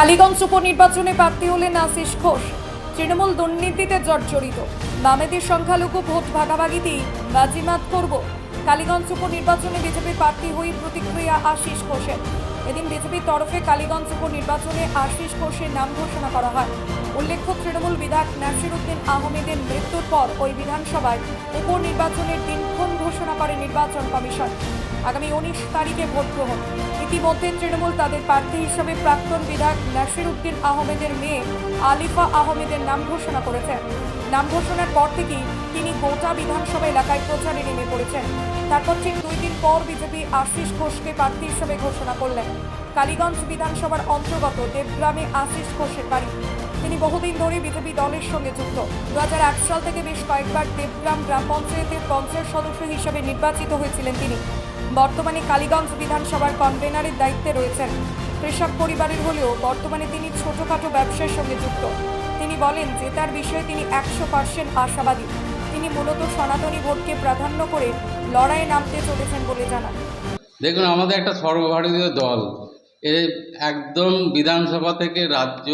কালীগঞ্জ উপনির্বাচনে প্রার্থী হলেন আশিস ঘোষ। তৃণমূল দুর্নীতিতে জর্জরিত। বামেদের সংখ্যালঘু ভোট ভাগাভাগিতেই বাজিমাত করব। কালীগঞ্জ উপনির্বাচনে বিজেপির প্রার্থী হয়ে প্রতিক্রিয়া আশিস ঘোষের। এদিন বিজেপির তরফে কালীগঞ্জ উপনির্বাচনে আশিস ঘোষের নাম ঘোষণা করা হয়। উল্লেখ্য, তৃণমূল বিধায়ক নাসিরুদ্দিন আহমেদের মৃত্যুর পর ওই বিধানসভায় উপনির্বাচনের দিনক্ষণ ঘোষণা করে নির্বাচন কমিশন। আগামী উনিশ তারিখে ভোট গ্রহণ ইতিমধ্যে তৃণমূল তাদের প্রার্থী হিসেবে প্রাক্তন বিধায়ক নাসিরুদ্দিন আহমেদের মেয়ে আলিফা আহমেদের নাম ঘোষণা করেছেন। নাম ঘোষণার পর থেকেই তিনি গোটা বিধানসভা এলাকায় প্রচারে নেমে পড়েছেন। তারপর ঠিক দুই দিন পর বিজেপি আশিস ঘোষকে প্রার্থী হিসেবে ঘোষণা করলেন। কালীগঞ্জ বিধানসভার অন্তর্গত দেবগ্রামে আশিস ঘোষের বাড়ি। তিনি বহুদিন ধরে বিজেপি দলের সঙ্গে যুক্ত। দু হাজার আট সাল থেকে বেশ কয়েকবার দেবগ্রাম গ্রাম পঞ্চায়েতের পঞ্চায়েত সদস্য হিসেবে নির্বাচিত হয়েছিলেন তিনি। বর্তমানে কালীগঞ্জ বিধানসভার কনভেনারের দায়িত্বে রয়েছেন। কৃষক পরিবারের হলেও বর্তমানে তিনি ছোটখাটো ব্যবসার সঙ্গে যুক্ত। তিনি বলেন যে তার বিষয়ে তিনি একশো পার্সেন্ট আশাবাদী। তিনি মূলত সনাতনী ভোটকে প্রাধান্য করে লড়াইয়ে নামতে চলেছেন বলে জানান। দেখুন, আমাদের একটা সর্বভারতীয় দল। এর একদম বিধানসভা থেকে রাজ্য,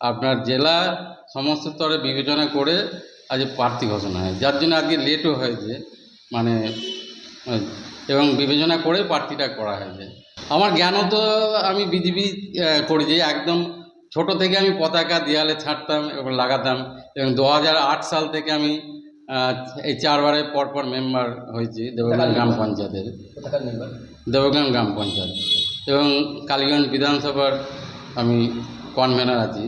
আপনার জেলা, সমস্ত স্তরে বিবেচনা করে আজ প্রার্থী ঘোষণা হয়। যার জন্য আজকে লেটও হয়েছে। মানে এবং বিবেচনা করে প্রার্থীটা করা হয়েছে। আমার জ্ঞানও তো আমি বিজেপি যে একদম ছোট থেকে আমি পতাকা দেয়ালে ছাড়তাম এবং লাগাতাম এবং দু হাজার আট সাল থেকে আমি এই চারবারে পরপর মেম্বার হয়েছি দেবগ্রাম গ্রাম পঞ্চায়েতের। দেবগ্রাম গ্রাম পঞ্চায়েত। এবং কালীগঞ্জ বিধানসভার আমি কনভেনার আছি।